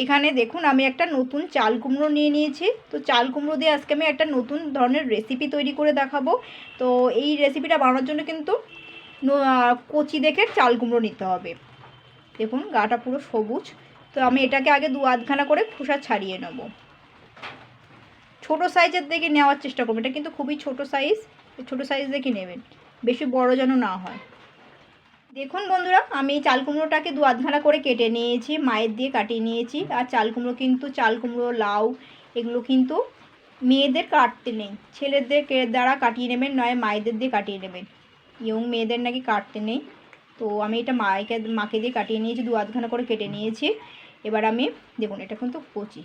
এখানে দেখুন আমি একটা নতুন চাল কুমড়ো নিয়ে নিয়েছি। তো চাল কুমড়ো দিয়ে আজকে আমি একটা নতুন ধরনের রেসিপি তৈরি করে দেখাবো। তো এই রেসিপিটা বানানোর জন্য কিন্তু কচি দেখে চাল কুমড়ো নিতে হবে। দেখুন গাটা পুরো সবুজ। তো আমি এটাকে আগে দু আধখানা করে খোসা ছাড়িয়ে নেব। ছোট সাইজের দেখে নেওয়ার চেষ্টা করবেন। এটা কিন্তু খুবই ছোট সাইজ ছোট সাইজ দেখে নেবেন। বেশি বড় যেন না হয়। দেখুন বন্ধুরা, আমি চাল কুমড়োটাকে দু আধখানা করে কেটে নিয়েছি, মায়ের দিয়ে কাটিয়ে নিয়েছি। আর চাল কুমড়ো কিন্তু, চাল কুমড়ো, লাউ, এগুলো কিন্তু মেয়েদের কাটতে নেই। ছেলেদের দ্বারা কাটিয়ে নেবেন, নয় মায়েদের দিয়ে কাটিয়ে নেবেন। ইয়ং মেয়েদের নাকি কাটতে নেই। তো আমি এটা মাকে মাকে দিয়ে কাটিয়ে নিয়েছি, দু আধখানা করে কেটে নিয়েছি। এবার আমি, দেখুন, এটা কিন্তু কচি।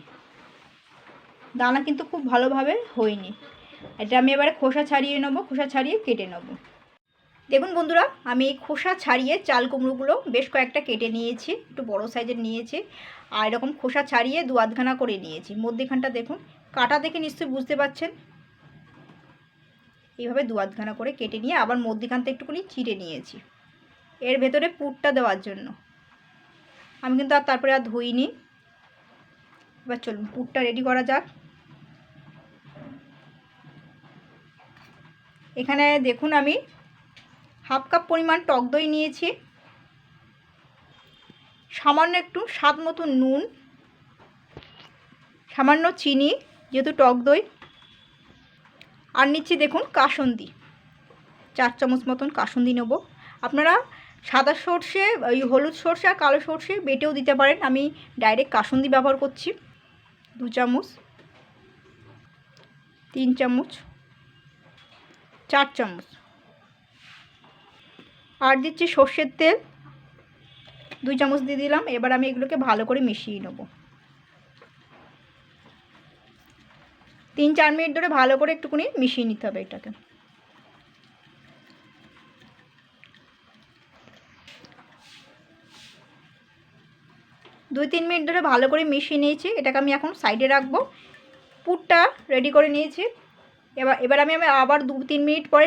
দানা কিন্তু খুব ভালোভাবে হয়নি। এটা আমি এবারে খোসা ছাড়িয়ে নেব, খোসা ছাড়িয়ে কেটে নেব। দেখুন বন্ধুরা, আমি এই খোসা ছাড়িয়ে চাল কুমড়োগুলো বেশ কয়েকটা কেটে নিয়েছি, একটু বড় সাইজের নিয়েছি। আর এরকম খোসা ছাড়িয়ে দু আধখানা করে নিয়েছি। মধ্যেখানটা দেখুন, কাটা দেখে নিশ্চয়ই বুঝতে পারছেন। এইভাবে দু আধখানা করে কেটে নিয়ে আবার মধ্যেখানটা একটুখানি চিড়ে নিয়েছি। এর ভেতরে পুরটা দেওয়ার জন্য। আমি কিন্তু আর তারপরে আর ধুইনি। এবার চলুন, পুরটা রেডি করা যাক। এখানে দেখুন আমি হাফ কাপ পরিমাণ টক দই নিয়েছি। সামান্য একটু স্বাদ মতো নুন, সামান্য চিনি, যেহেতু টক দই। আর নিচ্ছি দেখুন কাসন্দি। চার চামচ মতন কাসন্দি নেব। আপনারা সাদা সর্ষে, ওই হলুদ সর্ষে আর কালো সর্ষে বেটেও দিতে পারেন। আমি ডাইরেক্ট কাসন্দি ব্যবহার করছি। দু চামচ, তিন চামচ, চার চামচ। আর দিচ্ছি সর্ষের তেল। দুই চামচ দিয়ে দিলাম। এবার আমি এগুলোকে ভালো করে মিশিয়ে নেব। তিন চার মিনিট ধরে ভালো করে একটুখানি মিশিয়ে নিতে হবে এটাকে। দুই তিন মিনিট ধরে ভালো করে মিশিয়ে নিয়েছি। এটাকে আমি এখন সাইডে রাখব। পুরটা রেডি করে নিয়েছি। এবার এবার আমি আবার দু তিন মিনিট পরে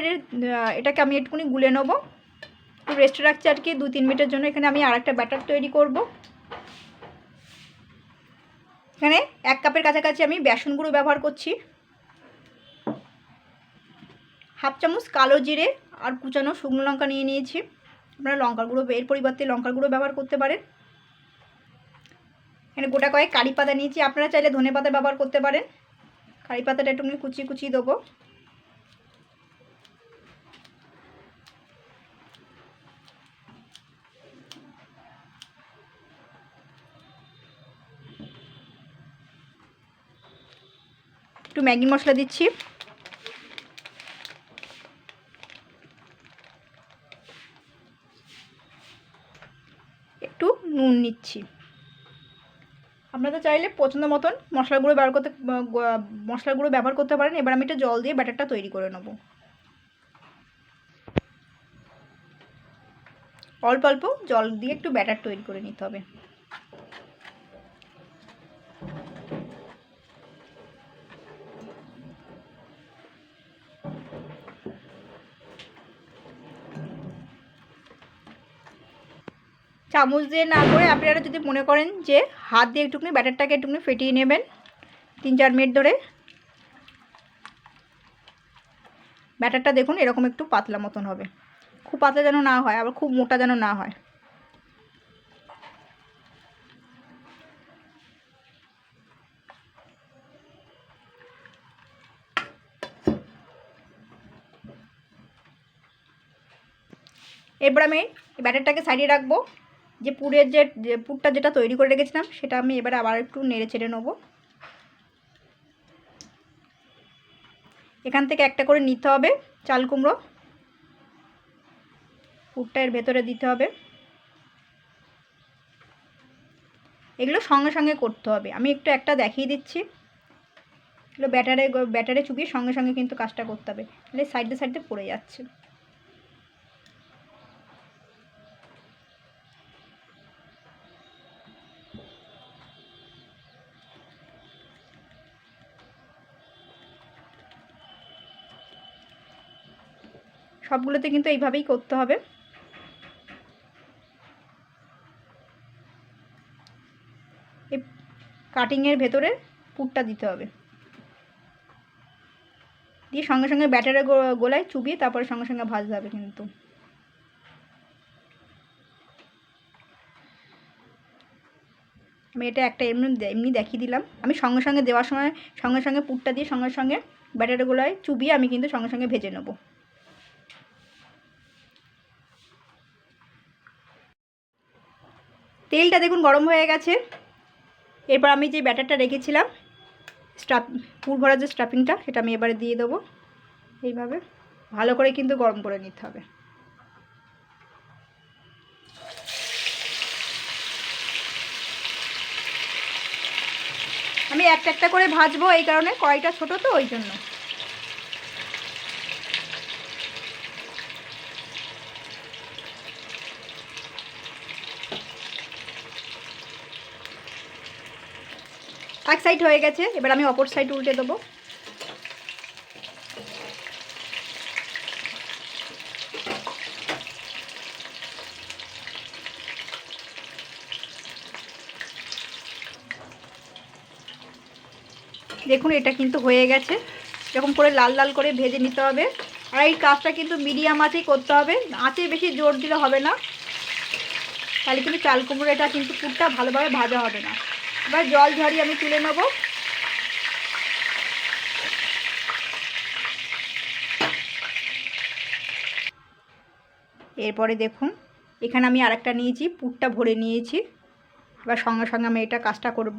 এটাকে আমি একটুখানি গুলে নেব। একটু রেস্টে রাখছি আর কি দু তিন মিনিটের জন্য এখানে আমি আরেকটা ব্যাটার তৈরি করব। এখানে এক কাপের কাছাকাছি আমি বেসন গুঁড়ো ব্যবহার করছি। হাফ চামচ কালো জিরে আর কুচানো শুকনো লঙ্কা নিয়ে নিয়েছি। আপনারা লঙ্কার গুঁড়ো, এর পরিবর্তে লঙ্কার গুঁড়ো ব্যবহার করতে পারেন। এখানে গোটা কয়েক কারি পাতা নিয়েছি, আপনারা চাইলে ধনে পাতা ব্যবহার করতে পারেন। কারি পাতাটা একটু কুচিয়ে কুচিয়ে দেবো। একটু ম্যাগি মশলা দিচ্ছি। একটু নুন নিচ্ছি। আপনারা চাইলে পছন্দ মতন মশলা গুঁড়ো ব্যবহার করতে মশলা গুঁড়ো ব্যবহার করতে পারেন। এবার আমি এটা জল দিয়ে ব্যাটারটা তৈরি করে নেব। অল্প অল্প জল দিয়ে একটু ব্যাটার তৈরি করে নিতে হবে। চামচ দিয়ে না করে আপনারা যদি মনে করেন যে হাত দিয়ে একটুখানি, ব্যাটারটাকে একটুখানি ফেটিয়ে নেবেন, তিন চার মিনিট ধরে। ব্যাটারটা দেখুন, এরকম একটু পাতলা মতন হবে। খুব পাতলা যেন না হয়, আবার খুব মোটা যেন না হয়। এরপর আমি ব্যাটারটাকে সাইডে রাখব। যে পুরের যে পুরটা যেটা তৈরি করে রেখেছিলাম, সেটা আমি এবার আবার একটু নেড়ে চেড়ে নেব। এখান থেকে একটা করে নিতে হবে চাল কুমড়ো। পুরটা এর ভেতরে দিতে হবে। এগুলো সঙ্গে সঙ্গে করতে হবে। আমি একটু একটা দেখিয়ে দিচ্ছি। এগুলো ব্যাটারে ব্যাটারে চুপিয়ে সঙ্গে সঙ্গে কিন্তু কাজটা করতে হবে। তাহলে সাইডে সাইডে পড়ে যাচ্ছে। সবগুলোতে কিন্তু এইভাবেই করতে হবে। এই কাটিংয়ের ভেতরে পুরটা দিতে হবে। দিয়ে সঙ্গে সঙ্গে ব্যাটারে গোলায় চুবিয়ে তারপরে সঙ্গে সঙ্গে ভাজতে হবে কিন্তু। আমি এটা একটা এমনি এমনি দেখিয়ে দিলাম। আমি সঙ্গে সঙ্গে দেওয়ার সময় সঙ্গে সঙ্গে পুরটা দিয়ে সঙ্গে সঙ্গে ব্যাটারে গোলায় চুবিয়ে আমি কিন্তু সঙ্গে সঙ্গে ভেজে নেব। তেলটা দেখুন গরম হয়ে গেছে। এরপর আমি যে ব্যাটারটা রেখেছিলাম, স্টাফ, পুর ভরা যে স্টাফিংটা, সেটা আমি এবারে দিয়ে দেবো। এইভাবে। ভালো করে কিন্তু গরম করে নিতে হবে। আমি একটা একটা করে ভাজবো এই কারণে কয়টা ছোট তো, ওই জন্য। এক সাইড হয়ে গেছে, এবার আমি অপর সাইড উল্টে দেবো। দেখুন, এটা কিন্তু হয়ে গেছে। এরকম করে লাল লাল করে ভেজে নিতে হবে। আর এই কাজটা কিন্তু মিডিয়াম আঁচেই করতে হবে। আঁচে বেশি জোর দিলে হবে না। তাহলে কিন্তু চাল কুমড়োটা কিন্তু পুরটা ভালোভাবে ভাজা হবে না। এবার জল ঝরিয়ে আমি তুলে নেব। এরপরে দেখুন, এখানে আমি আরেকটা নিয়েছি, পুরটা ভরে নিয়েছি। এবার সঙ্গে সঙ্গে আমি এটা কাজটা করব,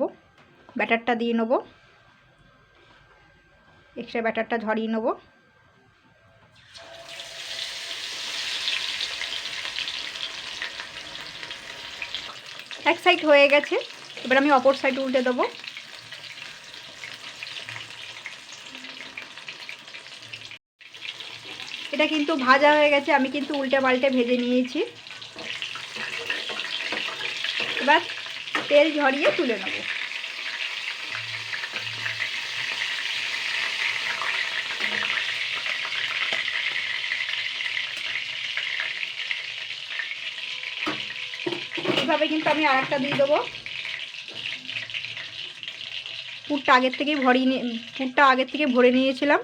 ব্যাটারটা দিয়ে নেব। এক্সট্রা ব্যাটারটা ঝরিয়ে নেব। এক সাইড হয়ে গেছে। এবার আমি অপর সাইড উল্টে দেবো। এটা কিন্তু ভাজা হয়ে গেছে, আমি কিন্তু উল্টে পাল্টে ভেজে নিয়েছি। এবার তেল ঝরিয়ে তুলে নেব। এইভাবে কিন্তু আমি আর একটা দিয়ে দেবো। পুরটা আগের থেকেই ভরিয়ে নিয়ে পুরটা আগের থেকে ভরে নিয়েছিলাম।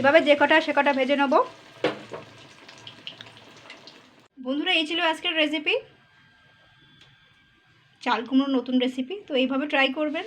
এভাবে যে কটা, সে কটা ভেজে নেব। বন্ধুরা, এই ছিল আজকের রেসিপি চাল কুমড়োর নতুন রেসিপি তো এইভাবে ট্রাই করবেন।